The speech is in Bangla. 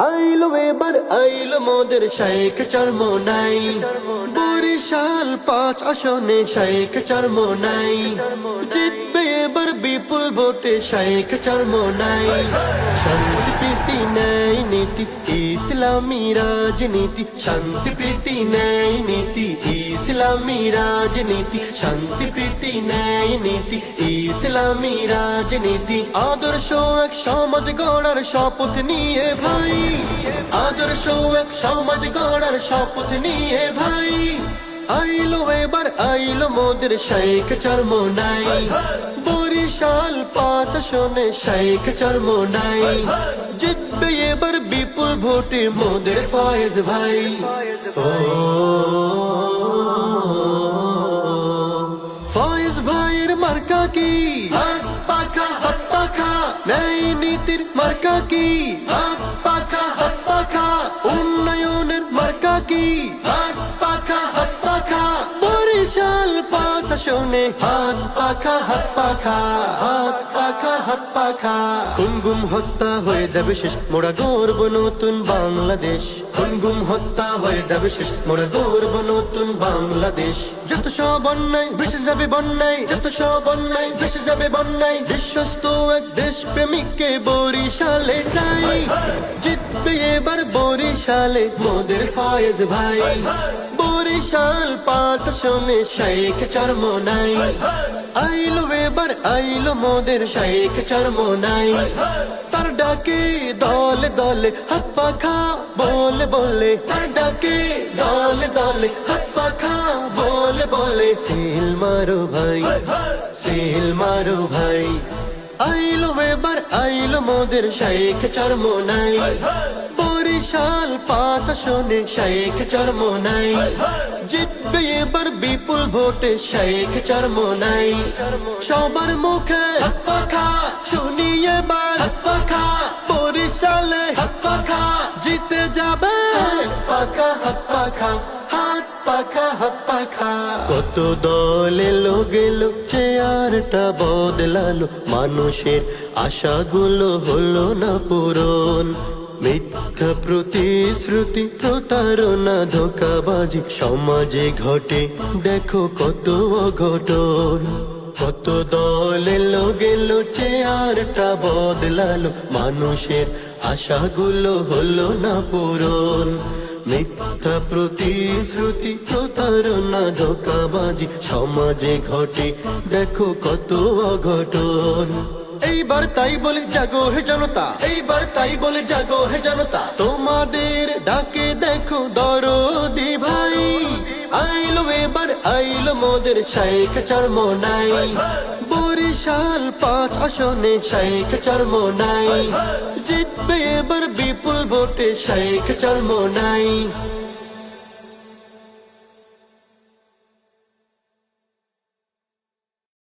আইলো এবার আইলো মোদের শেখ চর্ম নাই বরিশাল পাঁচ আসনে শেখ চর্ম নাই জিতবে এবার বিপুল ভোটে শেখ চর্ম নাই শান্তি, প্রীতি নাই নীতি, ইসলামী রাজনীতি, শান্তি, প্রীতি নাই নীতি ইসলামী রাজনীতি শান্তি প্রীতি ন্যায় নীতি। ইসলামী রাজনীতি আদর্শ এক সমাজ গড়ার শপথ নিয়ে ভাই। আদর্শ এক সমাজ গড়ার শপথ নিয়ে ভাই। আইলো এবার আইলো মোদের শেখ চর্ম নাই বরিশাল পাঁচ শোনে শাইখ চর্ম নাই। জিতবে এবার বিপুল ভোটে মোদের ফয়েজ ভাই। ও। ফয়েজ ভাইয়ের মার্কা কি? হাত পাখা হাত পাখা। নেই নীতির মার্কা কি? হাত হাত পাখা হাত পাখা হাত পাখা হাত পাখা। খুন গুম হত্যা হয়ে যাবে শেষ। মোরা গর্ব নতুন বাংলাদেশ। খুন গুম হত্যা হয়ে যাবে শেষ। মোরা গর্ব নতুন বাংলাদেশ। যত সব অন্যায় ভেসে যাবে বন্যায় যত সব অন্যায় ভেসে যাবে বন্যায় বিশ্বস্ত এক দেশ প্রেমিককে বরিশালে চাই। জিতবে এবার বরিশালে মোদের ফয়েজ ভাই। বরিশাল পাত শোনে শেখ চর্ম নাই। আইলো এবার আইলো মোদের শেখ চর্ম নাই। তার ডাকে দলে দলে হাত পাখা বলে বলে। তার ডাকে দলে দলে হাত পাখা বলে বলে। সিল মারো ভাই সিল মারো ভাই। আইলো এবার আইলো মোদের শেখ চর্ম নাই। বরিশাল পাঁচ শোনে শেখ চর্ম নাই। জিতবে এবার বিপুল ভোটে শেখ চর্ম নাই। সবার মুখে পাখা, শুনি এবার পাখা। বরিশালে পাখা, জিতে যাবে। পাখা, হাত পাখা হাত পাখা হাত পাখা। কত দলে এলো গেল চেয়ারটা বদলালো। মানুষের আশাগুলো হলো না পূরণ। মিথ্যা প্রতিশ্রুতি প্রতারণা ধোকাবাজি সমাজে ঘটে। দেখো কত অঘটন। কত দল এলো গেল চেয়ারটা বদলালো। মানুষের আশাগুলো হলো না পূরণ। মিথ্যা প্রতিশ্রুতি প্রতারণা ধোকাবাজি সমাজে ঘটে। দেখো কত অঘটন। এইবার তাই বলে জাগো হে জনতা, এইবার তাই বলে জাগো হে জনতা। তোমাদের ডাকে দেখো দরদি ভাই। আইলো এবার, আইলো মোদের শেখ চর্ম নাই বরিশাল পাঁচ আসনে শেখ চর্ম নাই জিতবে এবার বিপুল ভোটে শেখ চর্ম নাই